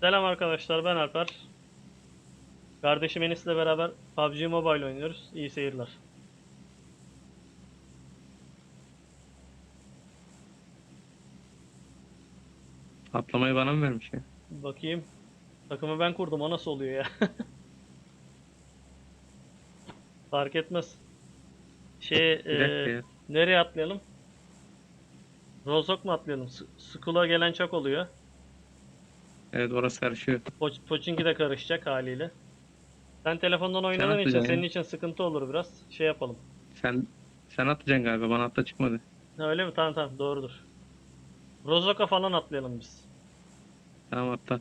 Selam arkadaşlar ben Alper. Kardeşim Enis'le beraber PUBG Mobile oynuyoruz. İyi seyirler. Atlamayı bana mı vermiş ya? Bakayım. Takımı ben kurdum o nasıl oluyor ya? Fark etmez. Şey, e, nereye atlayalım? Rozok mu atlayalım? Skull'a gelen çok oluyor. Evet orası karışıyor. Po Pochinki de karışacak haliyle. Sen telefondan oynadığın için senin için sıkıntı olur biraz. Şey yapalım. Sen sen atacaksın galiba. Bana atla çıkmadı. Ha, öyle mi? Tamam tamam doğrudur. Rozok'a falan atlayalım biz. Tamam atla.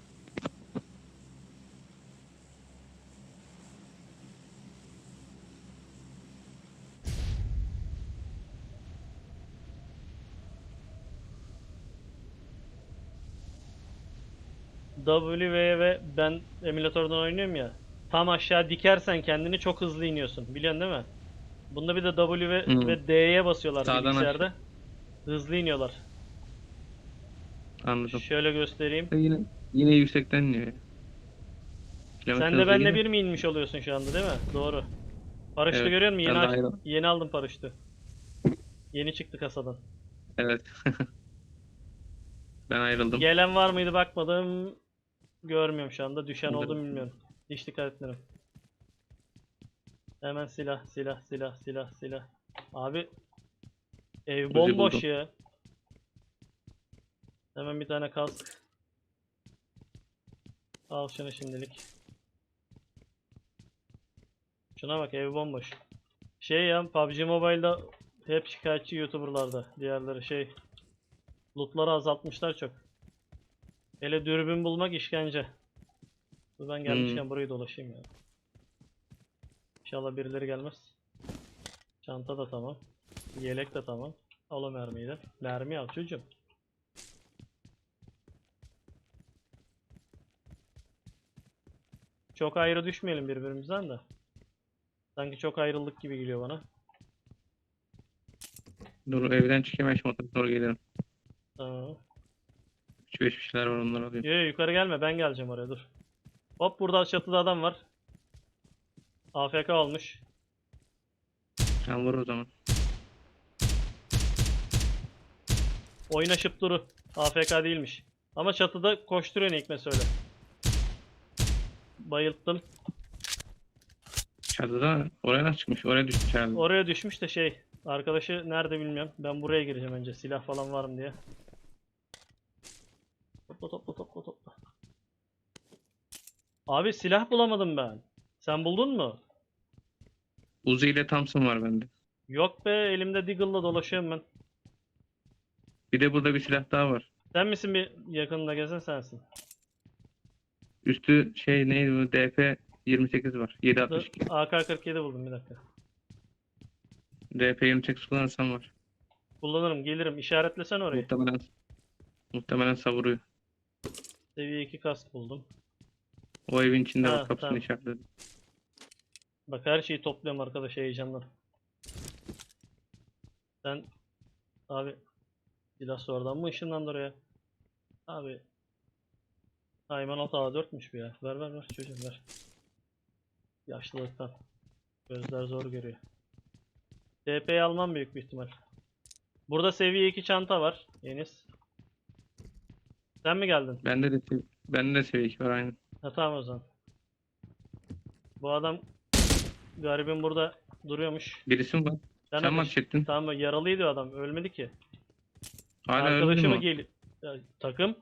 W ve ben emülatörden oynuyorum ya. Tam aşağı dikersen kendini çok hızlı iniyorsun. Biliyorsun değil mi? Bunda bir de W ve, ve D'ye basıyorlar Sağdan bilgisayarda. Hızlı iniyorlar. Anladım. Şöyle göstereyim. Yine yine yüksekten iniyor. Sen de benle bir mi inmiş oluyorsun şu anda değil mi? Doğru. Paraşütü Evet, görüyor musun? Yeni, aç- yeni aldım paraşütü. Yeni çıktı kasadan. Evet. ben ayrıldım. Gelen var mıydı bakmadım. Görmüyorum şu anda. Düşen oldu mu bilmiyorum. Hiç dikkat etmedim. Hemen silah, silah, silah, silah, silah. Abi ev bomboş ya. Hemen bir tane kask. Al şunu şimdilik. Şuna bak ev bomboş. Şey ya PUBG Mobile'da hep şikayetçi YouTuber'larda. Diğerleri şey lootları azaltmışlar çok. Hele dürbün bulmak işkence. Dur ben gelmişken burayı dolaşayım ya. İnşallah birileri gelmez. Çanta da tamam. Yelek de tamam. Al o mermiyi de. Mermi al çocuğum. Çok ayrı düşmeyelim birbirimizden de. Sanki çok ayrıldık gibi geliyor bana. Dur evden çıkayım motora doğru gelirim. Tamam. 3-5 bir şeyler var onları alıyorum. Yo, yo, yukarı gelme ben geleceğim oraya dur. Hop burada çatıda adam var. AFK olmuş. Sen vur o zaman. Oynaşıp duru. AFK değilmiş. Ama çatıda koşturuyor Nikme söyle. Bayılttım. Çatıda oraya nasıl çıkmış? Oraya düşmüş herhalde. Oraya düşmüş de şey. Arkadaşı nerede bilmiyorum. Ben buraya gireceğim önce. Silah falan var mı diye. Topla topla topla topla. Abi silah bulamadım ben. Sen buldun mu? Uzi ile Thompson var bende. Yok be elimde Deagle'la dolaşıyorum ben. Bir de burada bir silah daha var. Sen misin bir yakınında gezen sensin. Üstü şey neydi bu? DP 28 var. Dur, 762. AK-47 buldum bir dakika. DP 28 kullanırsam var. Kullanırım gelirim. İşaretlesen orayı. Muhtemelen muhtemelen savuruyor. Seviye 2 kask buldum. O evin içinde Ha, var kapısını tamam. işaretledim. Bak her şeyi topluyorum arkadaş heyecandan. Sen abi silah sonradan mı ışınlandı oraya? Abi Hayman alt A4'müş bu ya. Ver ver ver çocuğum ver. Yaşlılıktan. Gözler zor görüyor. TP'yi almam büyük bir ihtimal. Burada seviye 2 çanta var. Enis. Sen mi geldin? Bende de bende de seviye 2 var aynı. Ha tamam o zaman. Bu adam garibin burada duruyormuş. Birisi mi var? Sen, ateş- çektin? Tamam yaralıydı adam. Ölmedi ki. Hala öldü mü? gel Ya, takım.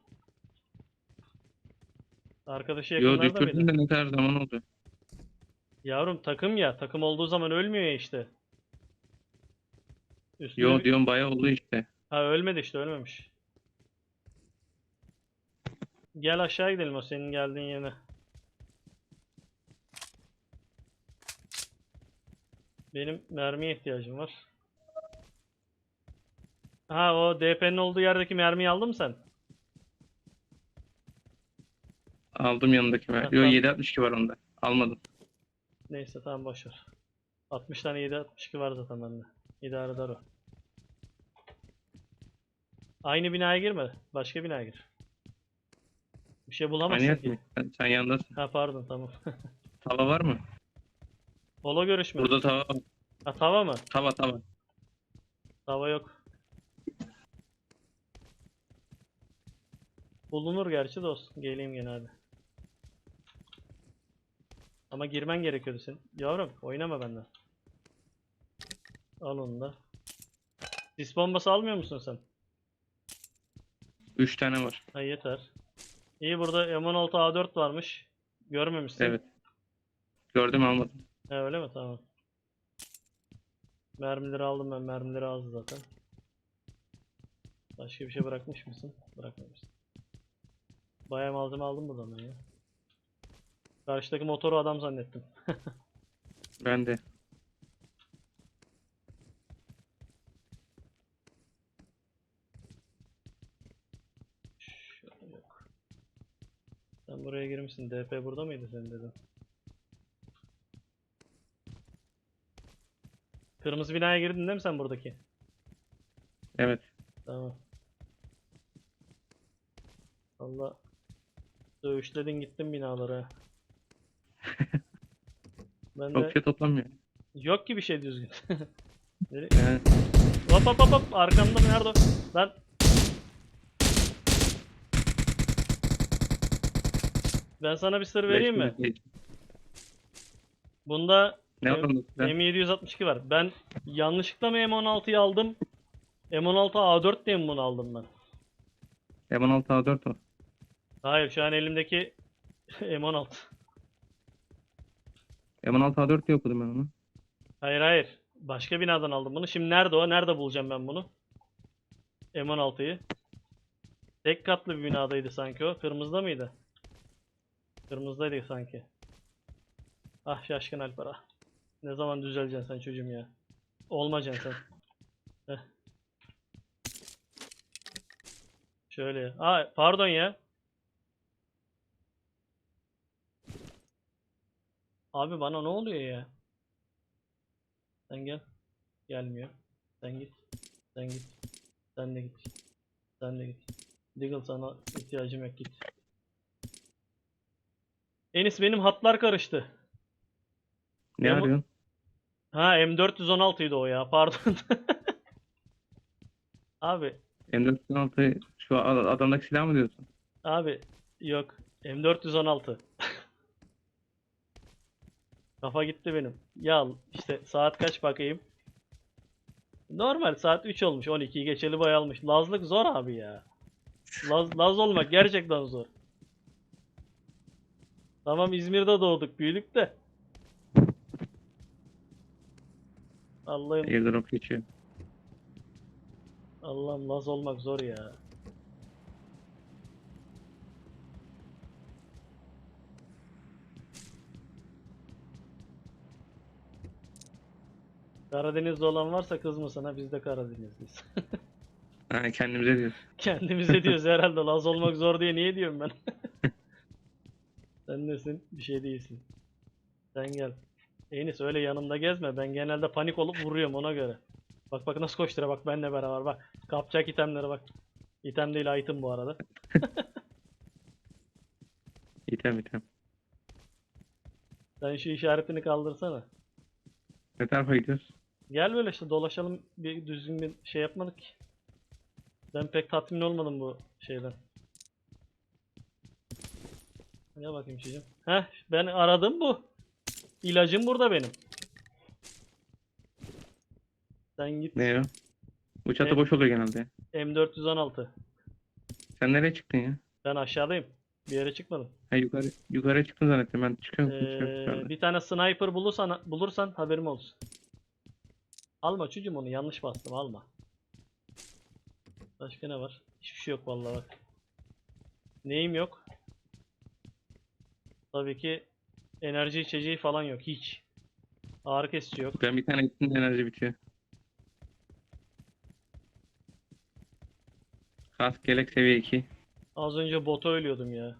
Arkadaşı Yo yakınlarda düşürdün mıydı? de ne kadar zaman oldu? Yavrum takım ya. Takım olduğu zaman ölmüyor ya işte. Üstüne Yo bir- diyorum bayağı oldu işte. Ha ölmedi işte ölmemiş. Gel aşağı gidelim o senin geldiğin yerine. Benim mermiye ihtiyacım var. Ha o DP'nin olduğu yerdeki mermiyi aldın mı sen? Aldım yanındaki Ha, ben. Yo tamam. 762 var onda. Almadım. Neyse tamam boşver. 60 tane 762 var zaten bende. İdare eder o. Aynı binaya girme. Başka binaya gir. Bir şey bulamazsın Manyak ki. Sen, sen yanındasın. Ha pardon tamam. Tava var mı? Polo görüşme. Burada tava var. Ha tava mı? Tava tava. Tava yok. Bulunur gerçi olsun. Geleyim gene hadi. Ama girmen gerekiyordu senin. Yavrum oynama benden. Al onu da. Sis bombası almıyor musun sen? 3 tane var. Ha yeter. İyi burada M16 A4 varmış. Görmemişsin. Evet. Gördüm almadım. Ha öyle mi? Tamam. Mermileri aldım ben. Mermileri azdı zaten. Başka bir şey bırakmış mısın? Bırakmamışsın. Bayağı malzeme aldım buradan ben ya. Karşıdaki motoru adam zannettim. Ben de. Şöyle yok. Buraya girmişsin. DP burada mıydı senin dedin? Kırmızı binaya girdin değil mi sen buradaki? Evet. Tamam. Valla dövüşledin gittin binalara. Ben Çok de şey toplamıyor. yok ki bir şey düzgün. Nereye- Yani Hop hop hop hop arkamda nerede? Lan Ben sana bir sır vereyim mi? Bunda Ne var M- onda? Ben- M762 var. Ben yanlışlıkla mı M16'yı aldım? M16 A4 diye mi bunu aldım ben? M16 A4 o. Hayır şu an elimdeki M16. M16 A4 diye okudum ben onu. Hayır hayır. Başka binadan aldım bunu. Şimdi nerede o? Nerede bulacağım ben bunu? M16'yı. Tek katlı bir binadaydı sanki o. Kırmızıda mıydı? Kırmızıdaydı sanki. Ah şaşkın Alper ah. Ne zaman düzeleceksin sen çocuğum ya? Olmayacaksın sen. Şöyle. Aa pardon ya. Abi bana ne oluyor ya? Sen gel. Gelmiyor. Sen git. Sen git. Sen de git. Sen de git. Diggle sana ihtiyacım yok git. Enis benim hatlar karıştı. Ne bu- arıyorsun? Ha M416 idi o ya pardon. Abi M416 şu a- adamdaki silah mı diyorsun? abi yok M416. Kafa gitti benim. Ya işte saat kaç bakayım. Normal saat 3 olmuş 12'yi geçeli boyalmış. Lazlık zor abi ya. Laz, Laz olmak gerçekten zor. Tamam İzmir'de doğduk büyüdük de. Allah'ım Airdrop geçiyor. Allah'ım Laz olmak zor ya. Karadeniz'de olan varsa kızmasın ha biz de Karadenizliyiz. Ha, kendimize diyoruz. Kendimize diyoruz herhalde Laz olmak zor diye niye diyorum ben? Sen nesin? Bir şey değilsin. Sen gel. Enis öyle yanımda gezme. Ben genelde panik olup vuruyorum ona göre. Bak bak nasıl koşturuyor bak benle beraber bak. Kapacak itemlere bak. İtem değil item bu arada. İtem item. Sen şu işaretini kaldırsana. Ne tarafa gidiyoruz? Gel böyle işte dolaşalım bir düzgün bir şey yapmadık ki. Ben pek tatmin olmadım bu şeyden. Gel bakayım çocuğum. Heh ben aradım bu. İlacım burada benim. Sen git Ne o? Bu çatı Evet. boş oluyor genelde. M416. Sen nereye çıktın ya? Ben aşağıdayım. Bir yere çıkmadım. Ha yukarı yukarı çıktın zannettim ben çıkıyorum. Ee, çıkıyorum. bir tane sniper bulursan, bulursan haberim olsun. Alma çocuğum onu yanlış bastım alma. Başka ne var? Hiçbir şey yok vallahi bak. Neyim yok? Tabii ki enerji içeceği falan yok hiç. Ağrı kesici yok. Ben bir tane gittim enerji bitiyor. Kask gelek seviye 2. Az önce bota ölüyordum ya.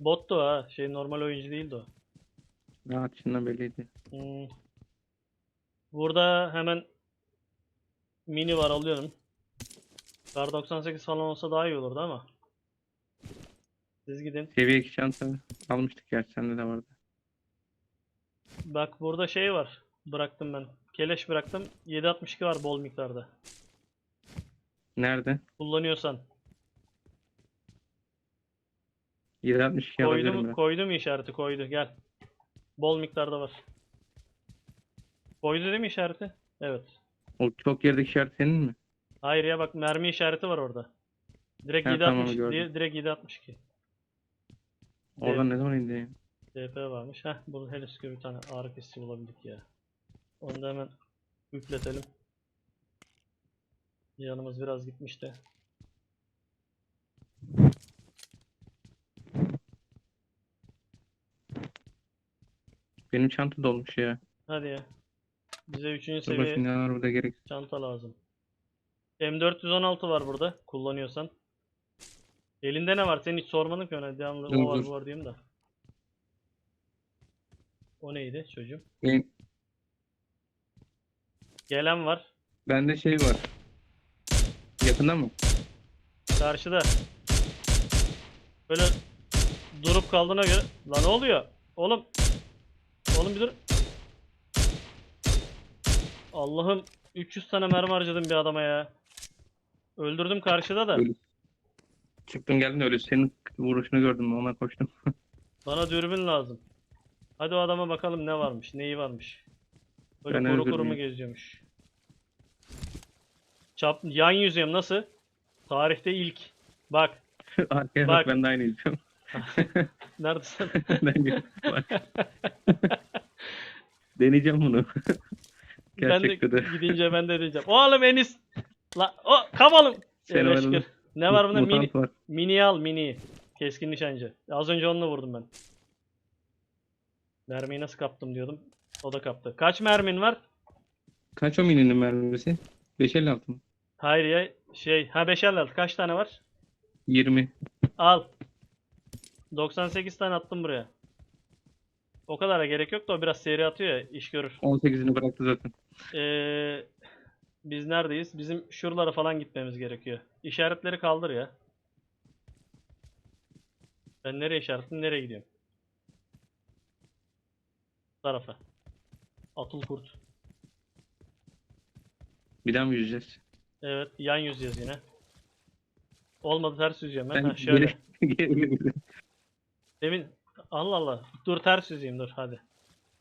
Bottu ha. Şey normal oyuncu değildi o. Rahat içinden belliydi. Hmm. Burada hemen mini var alıyorum. Kar 98 falan olsa daha iyi olurdu ama. Siz gidin. Seviye 2 çanta almıştık gerçi sende de vardı. Bak burada şey var. Bıraktım ben. Keleş bıraktım. 7.62 var bol miktarda. Nerede? Kullanıyorsan. 762 alabilirim Koydum, ben. koydum işareti koydu. Gel. Bol miktarda var. Koydu değil mi işareti? Evet. O çok yerdeki işaret senin mi? Hayır ya bak mermi işareti var orada. Direkt Ha, 7.62 tamam, gördüm. direkt 7.62. Oradan ne zaman indi? DP varmış. Heh, bunu henüz bir tane ağrı kesici bulabildik ya. Onu da hemen yükletelim. Yanımız biraz gitmişti. Benim çanta dolmuş ya. Hadi ya. Bize 3. Dur seviye bakayım ne var burada gerek. çanta lazım. M416 var burada kullanıyorsan. Elinde ne var? Sen hiç sormadın ki ona. Devamlı Dur, o var dur. bu var diyeyim de. O neydi çocuğum? Benim, Gelen var. bende şey var. Yakında mı? Karşıda. Böyle durup kaldığına göre. Lan ne oluyor? Oğlum. Oğlum bir dur. Allah'ım 300 tane mermi harcadım bir adama ya. Öldürdüm karşıda da. Ölü. Çıktım geldim de öyle senin vuruşunu gördüm ona koştum. Bana dürbün lazım. Hadi o adama bakalım ne varmış, neyi varmış. Böyle Ben kuru kuru mu geziyormuş. Çap yan yüzüyorum nasıl? Tarihte ilk. Bak, Arkaya Bak. bak ben de aynı izliyorum. neredesin? bak. Deneyeceğim bunu. ben de de. gidince ben de diyeceğim. Oğlum Enis. La, o kavalım. Sen Evet. Ne var bunda? Mini, var. mini al mini. Keskin nişancı. Az önce onunla vurdum ben. Mermiyi nasıl kaptım diyordum. O da kaptı. Kaç mermin var? Kaç o mininin mermisi? 556 mı? Hayır ya şey ha 556 kaç tane var? 20. Al. 98 tane attım buraya. O kadara gerek yok da o biraz seri atıyor ya iş görür. 18'ini bıraktı zaten. Ee, biz neredeyiz? Bizim şuralara falan gitmemiz gerekiyor. İşaretleri kaldır ya. Ben nereye işaretledim? Nereye gidiyorum? Bu tarafa. Atıl kurt. Bir daha mı yüzeceğiz? Evet, yan yüzeceğiz yine. Olmadı ters yüzeceğim ben. Ben Ha, şöyle. Demin Allah Allah. Dur ters yüzeyim dur hadi.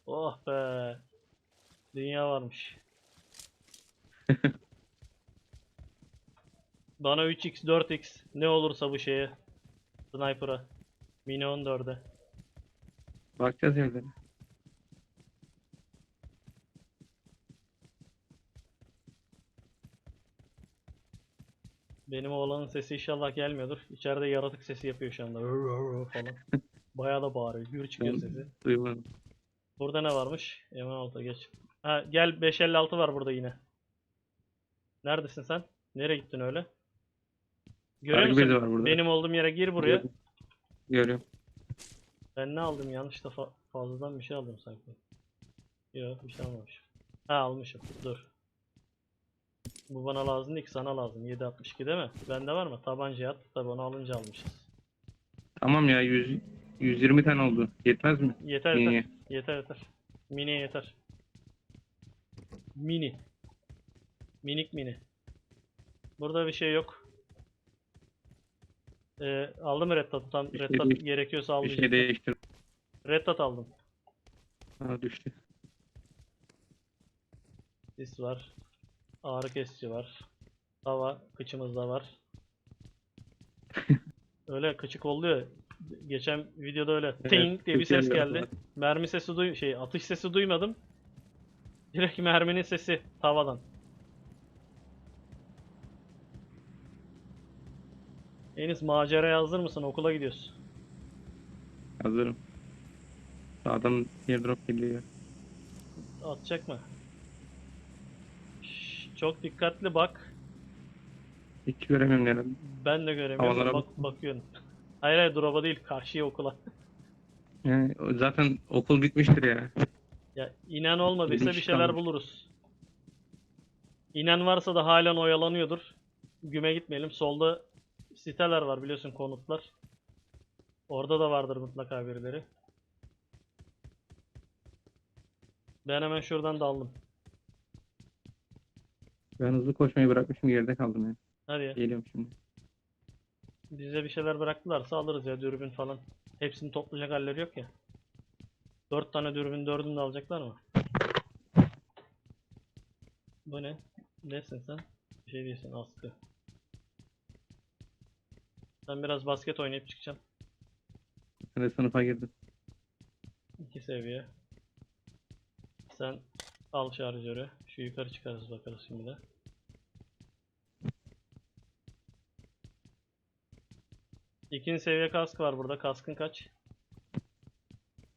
Oh be. Dünya varmış. Bana 3x 4x ne olursa bu şeye. Sniper'a. Mini 14'e. Bakacağız yerlere. Benim oğlanın sesi inşallah gelmiyordur. İçeride yaratık sesi yapıyor şu anda. falan. Bayağı da bağırıyor. Gür çıkıyor sesi. Duymadım. Burada ne varmış? M16 geç. Ha gel 556 var burada yine. Neredesin sen? Nereye gittin öyle? Görüyor Kargı musun? var burada. Benim olduğum yere gir buraya. Görüyorum. Görüyorum. Ben ne aldım? Yanlışta fa- fazladan bir şey aldım sanki. Yok bir şey almamışım. Ha almışım. Dur. Bu bana lazım değil ki sana lazım. 762 değil mi? Bende var mı? Tabanca at. Tabi onu alınca almışız. Tamam ya 100, 120 tane oldu. Yetmez mi? Yeter Niye? yeter. Yeter yeter. Mini yeter. Mini. Minik mini. Burada bir şey yok. Ee, aldım red dot'u tam Bir red şey dot değil. gerekiyorsa al Bir şey diyecektim. değiştir. Red dot aldım. Ha düştü. Sis var. Ağrı kesici var. Hava kıçımızda var. öyle kıçık oluyor. Geçen videoda öyle Evet, ting diye bir ses kıçı geldi. Mermi sesi duy şey atış sesi duymadım. Direkt merminin sesi tavadan. Enis maceraya hazır mısın? Okula gidiyoruz. Hazırım. Sağdan airdrop geliyor. Atacak mı? Şş, çok dikkatli bak. Hiç göremiyorum nerede. Ben de göremiyorum. Havalara Bak, bakıyorum. Hayır hayır drop'a değil. Karşıya okula. Yani zaten okul bitmiştir ya. Ya inen olmadıysa bir Bilinç şeyler kalmış. buluruz. İnen varsa da halen oyalanıyordur. güme gitmeyelim. Solda siteler var biliyorsun konutlar. Orada da vardır mutlaka birileri. Ben hemen şuradan daldım. Ben hızlı koşmayı bırakmışım geride kaldım ya. Hadi ya. Geliyorum şimdi. Bize bir şeyler bıraktılarsa alırız ya dürbün falan. Hepsini toplayacak halleri yok ya. Dört tane dürbün dördünü de alacaklar mı? Bu ne? Nesin sen? Bir şey değilsin askı. Ben biraz basket oynayıp çıkacağım. De sınıfa girdim. İki seviye. Sen al şarjörü. Şu yukarı çıkarız bakarız şimdi de. İkinci seviye kask var burada. Kaskın kaç?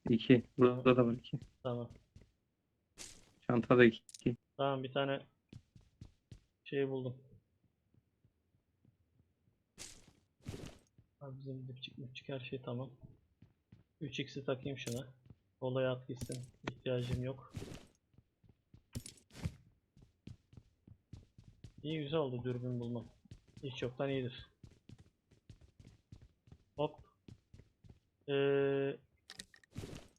İki. Burada da var iki. Tamam. Çantada iki. Tamam bir tane şey buldum. Abi bizim dipçik müpçük her şey tamam. 3x'i takayım şuna. Olaya at gitsin. İhtiyacım yok. İyi güzel oldu dürbün bulmam. Hiç yoktan iyidir. Hop. Ee,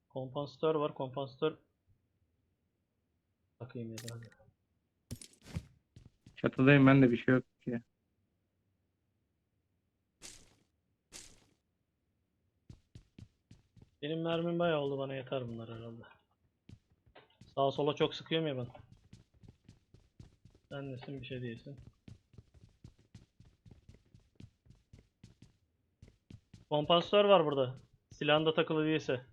kompansatör var. Kompansatör takayım ya da. Çatıdayım ben de bir şey yok ki. Benim mermim bayağı oldu bana yeter bunlar herhalde. Sağa sola çok sıkıyorum ya ben. Sen nesin bir şey değilsin. Kompansatör var burada. Silahında takılı değilse.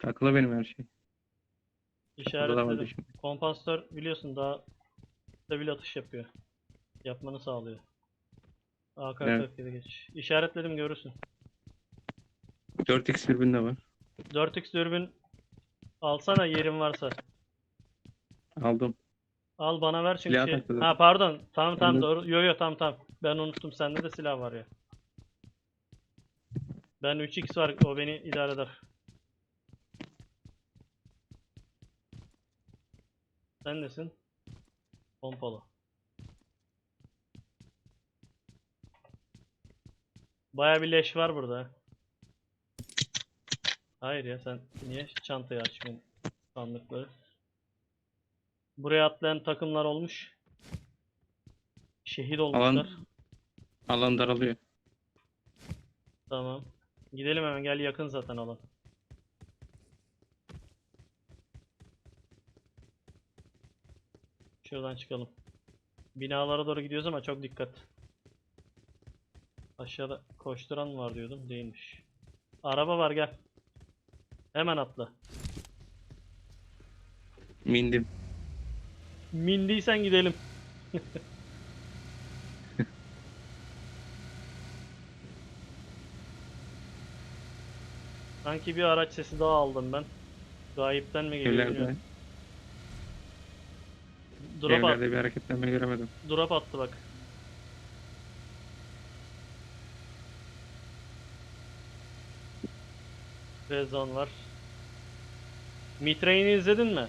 Takılı benim her şey. Da İşaretledim. Kompansatör biliyorsun daha stabil atış yapıyor. Yapmanı sağlıyor. AK-47 geç. İşaretledim görürsün. 4x dürbün de var. 4x dürbün alsana yerin varsa. Aldım. Al bana ver çünkü Silah şey. Ha pardon. Tamam tamam Bende- doğru. Yo yo tamam tamam. Ben unuttum sende de silah var ya. Ben 3x var o beni idare eder. Sen nesin? Pompalı. Baya bir leş var burada. Ha. Hayır ya sen niye çantayı açmıyorsun sandıkları? Buraya atlayan takımlar olmuş. Şehit olmuşlar. Alan alan daralıyor. Tamam. Gidelim hemen gel yakın zaten alan. Şuradan çıkalım. Binalara doğru gidiyoruz ama çok dikkat. Aşağıda koşturan var diyordum. Değilmiş. Araba var gel. Hemen atla. Mindim. Mindiysen gidelim. Sanki bir araç sesi daha aldım ben. Gayipten mi geliyor Evlerde. Drop, at- evlerde bir hareketlenme göremedim. drop attı bak. Rezon var. Mitrai'ni izledin mi?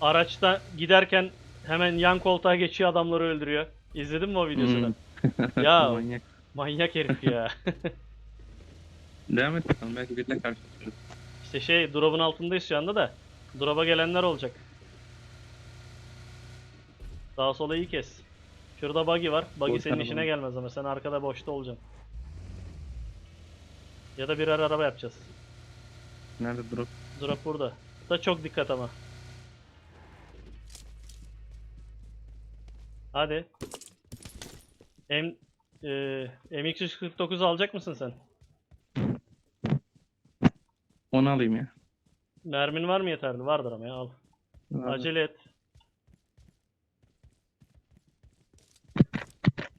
Araçta giderken hemen yan koltuğa geçiyor adamları öldürüyor. İzledin mi o videosunu? Hmm. Ya. Manyak. Manyak herif ya. Devam et bakalım belki birine karşılaşırız. işte şey drop'un altındayız şu anda da. Drop'a gelenler olacak. Sağa sola iyi kes. Şurada buggy var. Buggy Boş senin işine gelmez ama sen arkada boşta olacaksın. Ya da birer araba yapacağız. Nerede drop? Drop burada. Da çok dikkat ama. Hadi. M e, MX149 alacak mısın sen? Onu alayım ya. Mermin var mı yeterli? Vardır ama ya al. Acele et.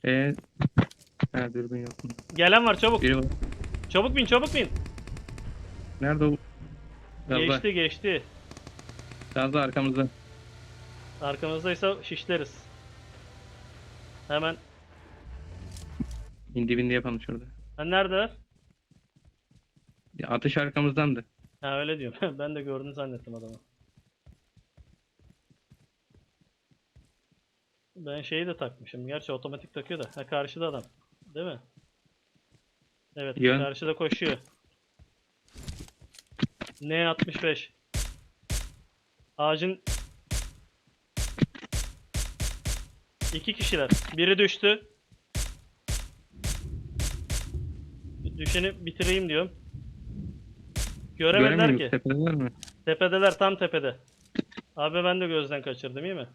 Eee ha dürbün yok. Gelen var çabuk. Biri var. Çabuk bin çabuk bin. Nerede o? Gazda. Geçti geçti. Gazda arkamızda. Arkamızdaysa şişleriz. Hemen. İndi bindi yapalım şurada. Ha neredeler? Ya atış arkamızdandı. Ha öyle diyorum. ben de gördün zannettim adamı. Ben şeyi de takmışım. Gerçi otomatik takıyor da. Ha karşıda adam. Değil mi? Evet, Yön. karşıda koşuyor. N65. Ağacın iki kişiler. Biri düştü. Düşeni bitireyim diyorum. Göremediler ki. Tepedeler mi? Tepedeler tam tepede. Abi ben de gözden kaçırdım iyi mi?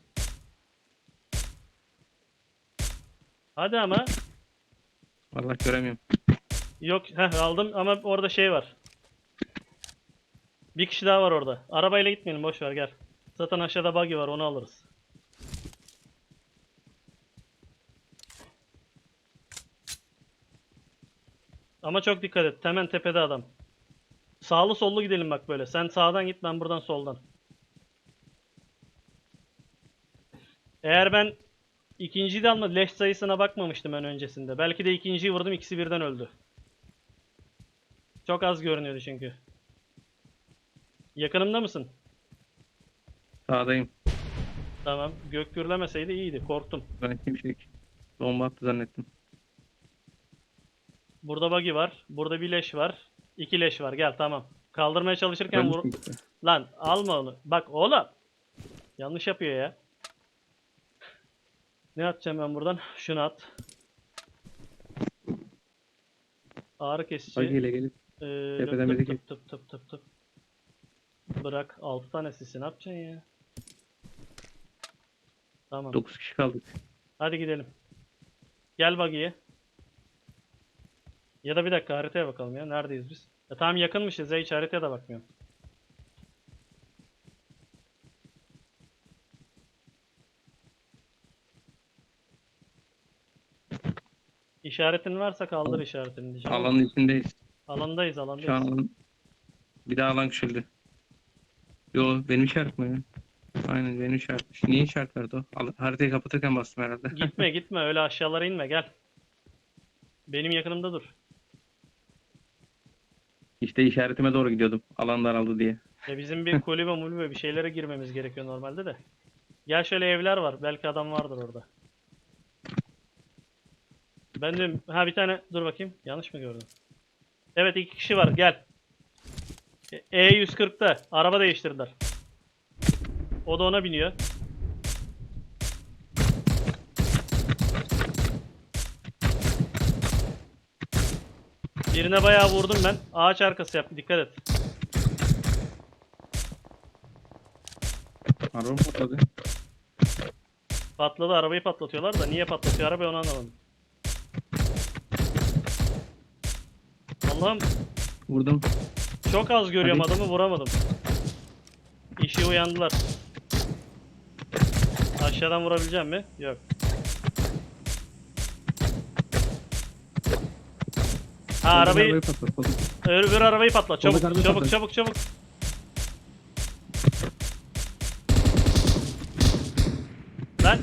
Hadi ama. Vallahi göremiyorum. Yok heh, aldım ama orada şey var. Bir kişi daha var orada. Arabayla gitmeyelim boş ver gel. Zaten aşağıda buggy var onu alırız. Ama çok dikkat et. Hemen tepede adam. Sağlı sollu gidelim bak böyle. Sen sağdan git ben buradan soldan. Eğer ben ikinciyi de alma leş sayısına bakmamıştım ben öncesinde. Belki de ikinciyi vurdum ikisi birden öldü. Çok az görünüyordu çünkü. Yakınımda mısın? Sağdayım. Tamam. Gök gürlemeseydi iyiydi. Korktum. Ben şimşek. Bomba attı zannettim. Burada buggy var. Burada bir leş var. İki leş var. Gel tamam. Kaldırmaya çalışırken vur... Lan alma onu. Bak oğlum. Yanlış yapıyor ya. Ne atacağım ben buradan? Şunu at. Ağrı kesici. Buggy ile gelip Ee, Tepeden tıp biri tıp tıp tıp tıp tıp. Bırak 6 tane sisi ne yapacaksın ya? Tamam. 9 kişi kaldık. Hadi gidelim. Gel buggy'ye. Ya da bir dakika haritaya bakalım ya. Neredeyiz biz? Ya tamam yakınmışız ya hiç haritaya da bakmıyorum. İşaretin varsa kaldır işaretini diyeceğim. Alanın içindeyiz. Alandayız Şu an alandayız. alan... Bir daha alan küçüldü. Yo benim ya? Aynen benim işaret. Niye işaret verdi o? Al- Haritayı kapatırken bastım herhalde. Gitme gitme öyle aşağılara inme gel. Benim yakınımda dur. İşte işaretime doğru gidiyordum. Alan daraldı diye. Ya bizim bir kulübe mulübe bir şeylere girmemiz gerekiyor normalde de. Gel şöyle evler var. Belki adam vardır orada. Ben de ha bir tane dur bakayım. Yanlış mı gördüm? Evet iki kişi var. Gel. E 140'ta araba değiştirdiler. O da ona biniyor. Birine bayağı vurdum ben. Ağaç arkası yap. Dikkat et. Araba patladı? Patladı arabayı patlatıyorlar da niye patlatıyor arabayı onu anlamadım. Allah'ım Vurdum. Çok az görüyorum Hadi. adamı vuramadım. İşi uyandılar. Aşağıdan vurabileceğim mi? Yok. Ha arabayı öbür arabayı patlat çabuk arabayı çabuk patlat. çabuk çabuk. Lan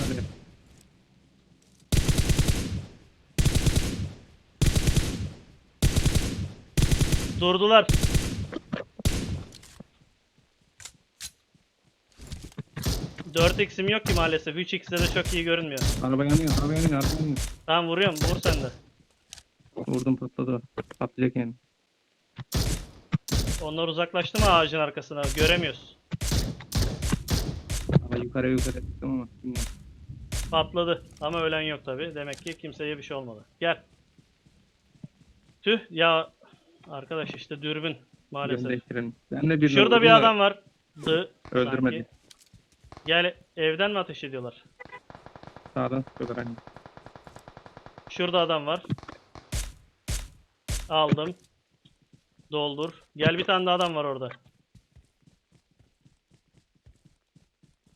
Hadi. Durdular. Dört x'im yok ki maalesef. 3x'de de çok iyi görünmüyor. Araba yanıyor. Araba yanıyor. Araba yanıyor. Tamam vuruyorum. Vur sen de. Vurdum patladı. Patlayacak yani. Onlar uzaklaştı mı ağacın arkasına? Göremiyoruz. Ama yukarı yukarı çıktım ama. bilmiyorum. Patladı. Ama ölen yok tabi. Demek ki kimseye bir şey olmadı. Gel. Tüh ya. Arkadaş işte dürbün maalesef. Ben de bir Şurada bir adam var. Dı. Öldürmedi. sanki. Gel evden mi ateş ediyorlar? Sağdan sıkıyorlar hani. Şurada adam var. Aldım. Doldur. Gel bir tane daha adam var orada.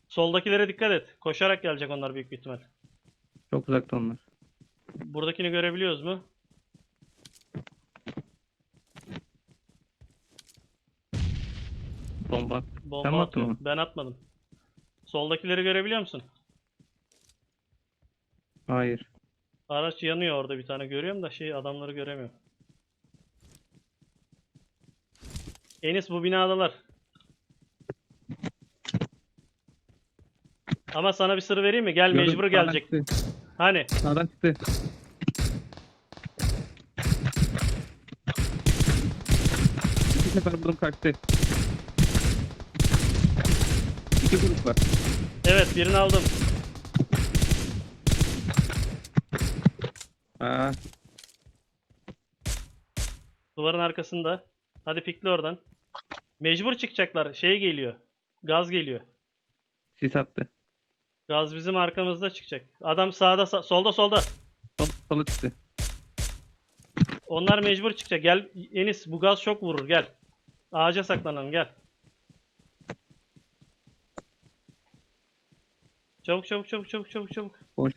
Soldakilere dikkat et. Koşarak gelecek onlar büyük bir ihtimal. Çok uzakta onlar. Buradakini görebiliyoruz mu? Bomba. Bomba Sen mi attın onu? Ben atmadım. Soldakileri görebiliyor musun? Hayır. Araç yanıyor orada bir tane görüyorum da şey adamları göremiyorum. Enis bu binadalar. Ama sana bir sır vereyim mi? Gel Gördüm, mecbur sağdan gelecek. çıktı. Hani? Sağdan çıktı. İki sefer vurdum kaçtı. İki grup var. Evet birini aldım. Aa, Duvarın arkasında. Hadi pikle oradan. Mecbur çıkacaklar. Şey geliyor. Gaz geliyor. sis attı. Gaz bizim arkamızda çıkacak. Adam sağda, sa- solda, solda. Sol, sola çıktı. Onlar mecbur çıkacak. Gel Enis bu gaz çok vurur gel. Ağaca saklanalım gel. Çabuk çabuk çabuk çabuk çabuk çabuk. Boş.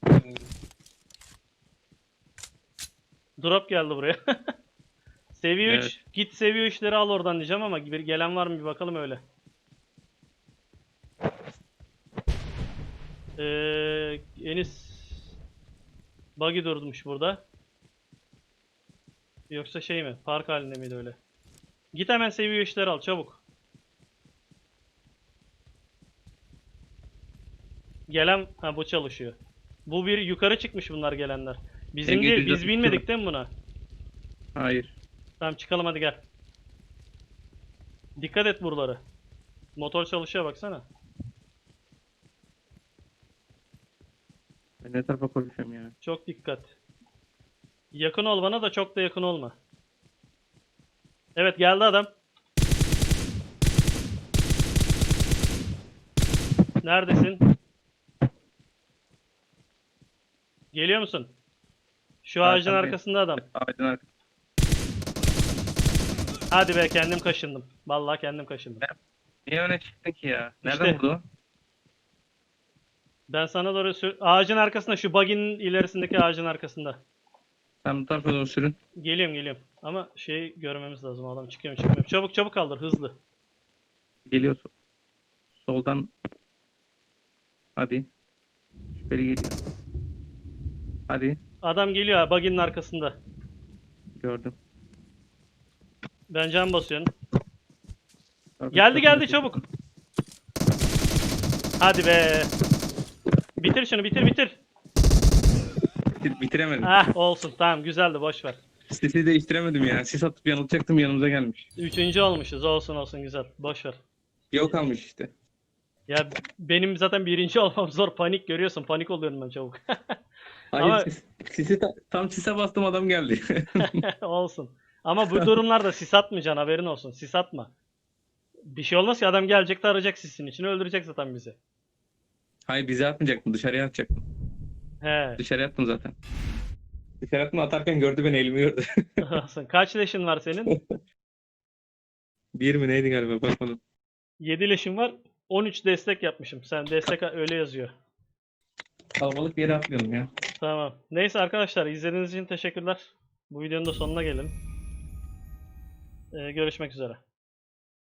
Drop geldi buraya. seviye 3. Evet. Git seviye 3'leri al oradan diyeceğim ama bir gelen var mı bir bakalım öyle. Ee, Enis Buggy durdmuş burada. Yoksa şey mi? Park halinde miydi öyle? Git hemen seviye 3'leri al çabuk. Gelen ha bu çalışıyor. Bu bir yukarı çıkmış bunlar gelenler. Bizim değil biz binmedik değil mi buna? Hayır. Tamam çıkalım hadi gel. Dikkat et buraları. Motor çalışıyor baksana. Ben ne tarafa koşuyorum ya? Çok dikkat. Yakın ol bana da çok da yakın olma. Evet geldi adam. Neredesin? Geliyor musun? Şu ağacın Arkandayım. arkasında adam. Ağacın arkasında. Hadi be kendim kaşındım. Vallahi kendim kaşındım. Niye öne çıktın ki ya? Nereden İşte. vurdu o? Ben sana doğru sür... Ağacın arkasında şu bug'in ilerisindeki ağacın arkasında. Sen bu tarafa doğru sürün. Geliyorum geliyorum. Ama şey görmemiz lazım adam çıkıyor mu çıkmıyor mu. Çabuk çabuk kaldır hızlı. Geliyor. sol- Soldan. Hadi. Şüpheli geliyor. Hadi. Adam geliyor ha bug'inin arkasında. Gördüm. Ben can basıyorum. Gördüm, Geldi gördüm, geldi çabuk. Hadi be. Bitir şunu bitir bitir. Bitir- Bitiremedim. Ah olsun tamam güzeldi boş ver. Sesi değiştiremedim ya. Sis atıp yanıltacaktım yanımıza gelmiş. Üçüncü olmuşuz olsun olsun güzel boş ver. Yok almış işte. Ya benim zaten birinci olmam zor panik görüyorsun panik oluyorum ben çabuk. Hayır Ama- sis, sisi ta- tam sise bastım adam geldi. olsun. Ama bu durumlarda sis atmayacaksın haberin olsun sis atma. Bir şey olmaz ki adam gelecek tarayacak sisin içine öldürecek zaten bizi. Hayır bize atmayacaktım dışarıya atacaktım. He. Dışarıya attım zaten. Dışarı attım atarken gördü beni elimi gördü. Kaç leşin var senin? Bir mi neydi galiba bakmadım. 7 leşin var. 13 destek yapmışım. Sen destek öyle yazıyor. Kalabalık bir yere atmayalım ya. Tamam. Neyse arkadaşlar izlediğiniz için teşekkürler. Bu videonun da sonuna gelin. Ee, görüşmek üzere.